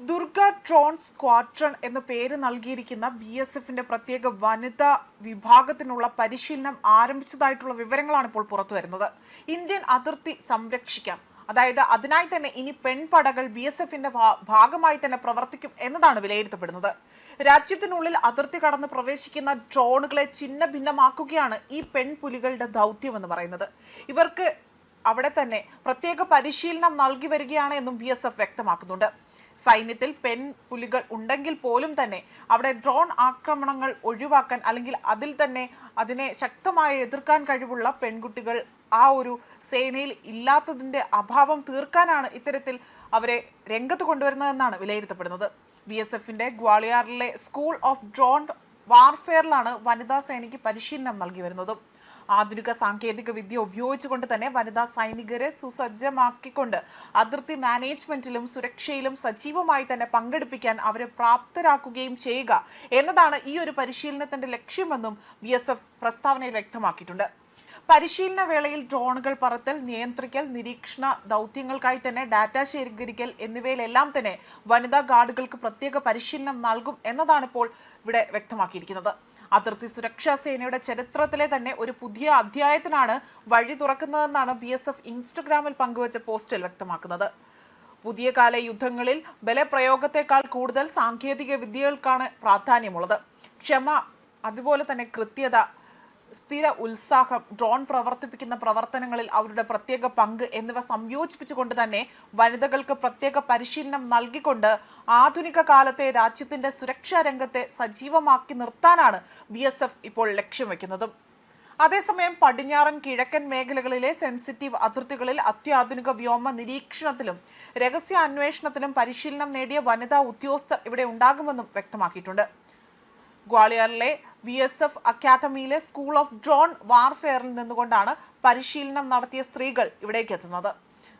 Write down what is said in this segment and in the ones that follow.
Durga Tron squadron എന്ന പേര് നൽകിയിരിക്കുന്ന ബി എസ് എഫിന്റെ പ്രത്യേക വനിതാ വിഭാഗത്തിനുള്ള പരിശീലനം ആരംഭിച്ചതായിട്ടുള്ള വിവരങ്ങളാണ് ഇപ്പോൾ പുറത്തു വരുന്നത്. ഇന്ത്യൻ അതിർത്തി സംരക്ഷിക്കാം. അതായത് അതിനായി തന്നെ ഇനി പെൺപടകൾ ബി എസ് എഫിന്റെ ഭാഗമായി തന്നെ പ്രവർത്തിക്കും എന്നതാണ് വിലയിരുത്തപ്പെടുന്നത്. രാജ്യത്തിനുള്ളിൽ അതിർത്തി കടന്ന് പ്രവേശിക്കുന്ന ഡ്രോണുകളെ ചിഹ്ന ഭിന്നമാക്കുകയാണ് ഈ പെൺപുലികളുടെ ദൗത്യം എന്ന് പറയുന്നത്. ഇവർക്ക് അവിടെ തന്നെ പ്രത്യേക പരിശീലനം നൽകി വരികയാണ് എന്നും ബി എസ് എഫ് വ്യക്തമാക്കുന്നുണ്ട്. സൈന്യത്തിൽ പെൺ പുലികൾ ഉണ്ടെങ്കിൽ പോലും തന്നെ അവിടെ ഡ്രോൺ ആക്രമണങ്ങൾ ഒഴിവാക്കാൻ അല്ലെങ്കിൽ അതിൽ തന്നെ അതിനെ ശക്തമായി എതിർക്കാൻ കഴിവുള്ള പെൺകുട്ടികൾ ആ ഒരു സേനയിൽ ഇല്ലാത്തതിന്റെ അഭാവം തീർക്കാനാണ് ഇത്തരത്തിൽ അവരെ രംഗത്ത് കൊണ്ടുവരുന്നതെന്നാണ് വിലയിരുത്തപ്പെടുന്നത്. ബി എസ് എഫിന്റെ ഗ്വാളിയാറിലെ സ്കൂൾ ഓഫ് ഡ്രോൺ വാർഫെയറിലാണ് വനിതാ സേനയ്ക്ക് പരിശീലനം നൽകി വരുന്നതും. ആധുനിക സാങ്കേതിക വിദ്യ ഉപയോഗിച്ചുകൊണ്ട് തന്നെ വനിതാ സൈനികരെ സുസജ്ജമാക്കിക്കൊണ്ട് അതിർത്തി മാനേജ്മെന്റിലും സുരക്ഷയിലും സജീവമായി തന്നെ പങ്കെടുപ്പിക്കാൻ അവരെ പ്രാപ്തരാക്കുകയും ചെയ്യുക എന്നതാണ് ഈ ഒരു പരിശീലനത്തിന്റെ ലക്ഷ്യമെന്നും ബി എസ് എഫ് പ്രസ്താവനയിൽ വ്യക്തമാക്കിയിട്ടുണ്ട്. പരിശീലന വേളയിൽ ഡ്രോണുകൾ പറത്തൽ നിയന്ത്രിക്കൽ നിരീക്ഷണ ദൗത്യങ്ങൾക്കായി തന്നെ ഡാറ്റ ശേഖരിക്കൽ എന്നിവയിലെല്ലാം തന്നെ വനിതാ ഗാർഡുകൾക്ക് പ്രത്യേക പരിശീലനം നൽകും എന്നതാണ് ഇപ്പോൾ ഇവിടെ വ്യക്തമാക്കിയിരിക്കുന്നത്. അതിർത്തി സുരക്ഷാ സേനയുടെ ചരിത്രത്തിലെ തന്നെ ഒരു പുതിയ അധ്യായത്തിനാണ് വഴി തുറക്കുന്നതെന്നാണ് ബി എസ് എഫ് ഇൻസ്റ്റഗ്രാമിൽ പങ്കുവച്ച പോസ്റ്റിൽ വ്യക്തമാക്കുന്നത്. പുതിയ കാല യുദ്ധങ്ങളിൽ ബലപ്രയോഗത്തെക്കാൾ കൂടുതൽ സാങ്കേതിക വിദ്യകൾക്കാണ് പ്രാധാന്യമുള്ളത്. ക്ഷമ അതുപോലെ തന്നെ കൃത്യത സ്ഥിര ഉത്സാഹം ഡ്രോൺ പ്രവർത്തിപ്പിക്കുന്ന പ്രവർത്തനങ്ങളിൽ അവരുടെ പ്രത്യേക പങ്ക് എന്നിവ സംയോജിപ്പിച്ചുകൊണ്ട് തന്നെ വനിതകൾക്ക് പ്രത്യേക പരിശീലനം നൽകിക്കൊണ്ട് ആധുനിക കാലത്തെ രാജ്യത്തിന്റെ സുരക്ഷാ രംഗത്തെ സജീവമാക്കി നിർത്താനാണ് ബി ഇപ്പോൾ ലക്ഷ്യം വെക്കുന്നതും. അതേസമയം പടിഞ്ഞാറൻ കിഴക്കൻ മേഖലകളിലെ സെൻസിറ്റീവ് അതിർത്തികളിൽ അത്യാധുനിക വ്യോമ നിരീക്ഷണത്തിലും രഹസ്യ അന്വേഷണത്തിലും പരിശീലനം നേടിയ വനിതാ ഉദ്യോഗസ്ഥർ ഇവിടെ ഉണ്ടാകുമെന്നും വ്യക്തമാക്കിയിട്ടുണ്ട്. ഗ്വാളിയറിലെ ബി എസ് എഫ് അക്കാദമിയിലെ സ്കൂൾ ഓഫ് ഡ്രോൺ വാർഫെയറിൽ നിന്നുകൊണ്ടാണ് പരിശീലനം നടത്തിയ സ്ത്രീകൾ ഇവിടേക്ക് എത്തുന്നത്.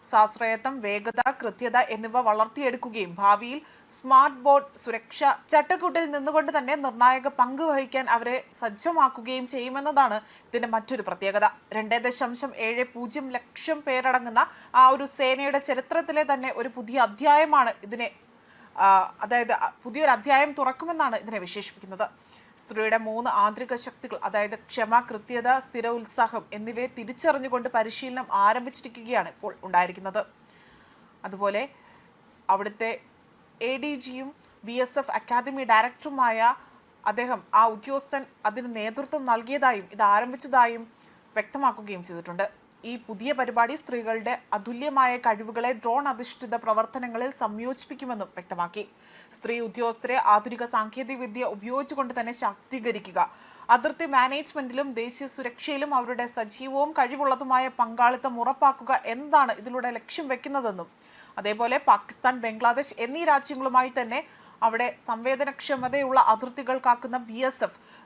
സാശ്രയത്വം വേഗത കൃത്യത എന്നിവ വളർത്തിയെടുക്കുകയും ഭാവിയിൽ സ്മാർട്ട് ബോർഡ് സുരക്ഷ ചട്ടക്കൂട്ടിൽ നിന്നുകൊണ്ട് തന്നെ നിർണായക പങ്ക് വഹിക്കാൻ അവരെ സജ്ജമാക്കുകയും ചെയ്യുമെന്നതാണ് ഇതിന്റെ മറ്റൊരു പ്രത്യേകത. രണ്ടേ ദശാംശം ഏഴ് പൂജ്യം ലക്ഷം പേരടങ്ങുന്ന ആ ഒരു സേനയുടെ ചരിത്രത്തിലെ തന്നെ ഒരു പുതിയ അധ്യായമാണ് ഇതിനെ അതായത് പുതിയൊരു അധ്യായം തുറക്കുമെന്നാണ് ഇതിനെ വിശേഷിപ്പിക്കുന്നത്. സ്ത്രീയുടെ മൂന്ന് ആന്തരിക ശക്തികൾ അതായത് ക്ഷമ കൃത്യത സ്ഥിര ഉത്സാഹം എന്നിവയെ തിരിച്ചറിഞ്ഞുകൊണ്ട് പരിശീലനം ആരംഭിച്ചിരിക്കുകയാണ് ഇപ്പോൾ ഉണ്ടായിരിക്കുന്നത്. അതുപോലെ അവിടുത്തെ എ ഡി ജിയും ബി എസ് എഫ് അക്കാദമി ഡയറക്ടറുമായ അദ്ദേഹം ആ ഉദ്യോഗസ്ഥൻ അതിന് നേതൃത്വം നൽകിയതായും ഇത് ആരംഭിച്ചതായും വ്യക്തമാക്കുകയും ചെയ്തിട്ടുണ്ട്. ഈ പുതിയ പരിപാടി സ്ത്രീകളുടെ അതുല്യമായ കഴിവുകളെ ഡ്രോൺ അധിഷ്ഠിത പ്രവർത്തനങ്ങളിൽ സംയോജിപ്പിക്കുമെന്നും വ്യക്തമാക്കി. സ്ത്രീ ഉദ്യോഗസ്ഥരെ ആധുനിക സാങ്കേതിക വിദ്യ ഉപയോഗിച്ചുകൊണ്ട് തന്നെ ശാക്തീകരിക്കുക. അതിർത്തി മാനേജ്മെന്റിലും ദേശീയ സുരക്ഷയിലും അവരുടെ സജീവവും കഴിവുള്ളതുമായ പങ്കാളിത്തം ഉറപ്പാക്കുക എന്താണ് ഇതിലൂടെ ലക്ഷ്യം വെക്കുന്നതെന്നും അതേപോലെ പാകിസ്ഥാൻ ബംഗ്ലാദേശ് എന്നീ രാജ്യങ്ങളുമായി തന്നെ അവിടെ സംവേദനക്ഷമതയുള്ള അതിർത്തികൾ കാക്കുന്ന ബി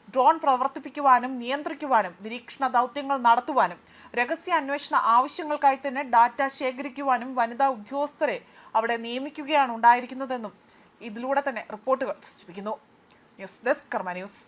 ഡ്രോൺ പ്രവർത്തിപ്പിക്കുവാനും നിയന്ത്രിക്കുവാനും നിരീക്ഷണ ദൗത്യങ്ങൾ നടത്തുവാനും രഹസ്യ അന്വേഷണ ആവശ്യങ്ങൾക്കായി തന്നെ ഡാറ്റ ശേഖരിക്കുവാനും വനിതാ ഉദ്യോഗസ്ഥരെ അവിടെ നിയമിക്കുകയാണ് ഉണ്ടായിരിക്കുന്നതെന്നും ഇതിലൂടെ തന്നെ റിപ്പോർട്ടുകൾ സൂചിപ്പിക്കുന്നു. News desk Karma news.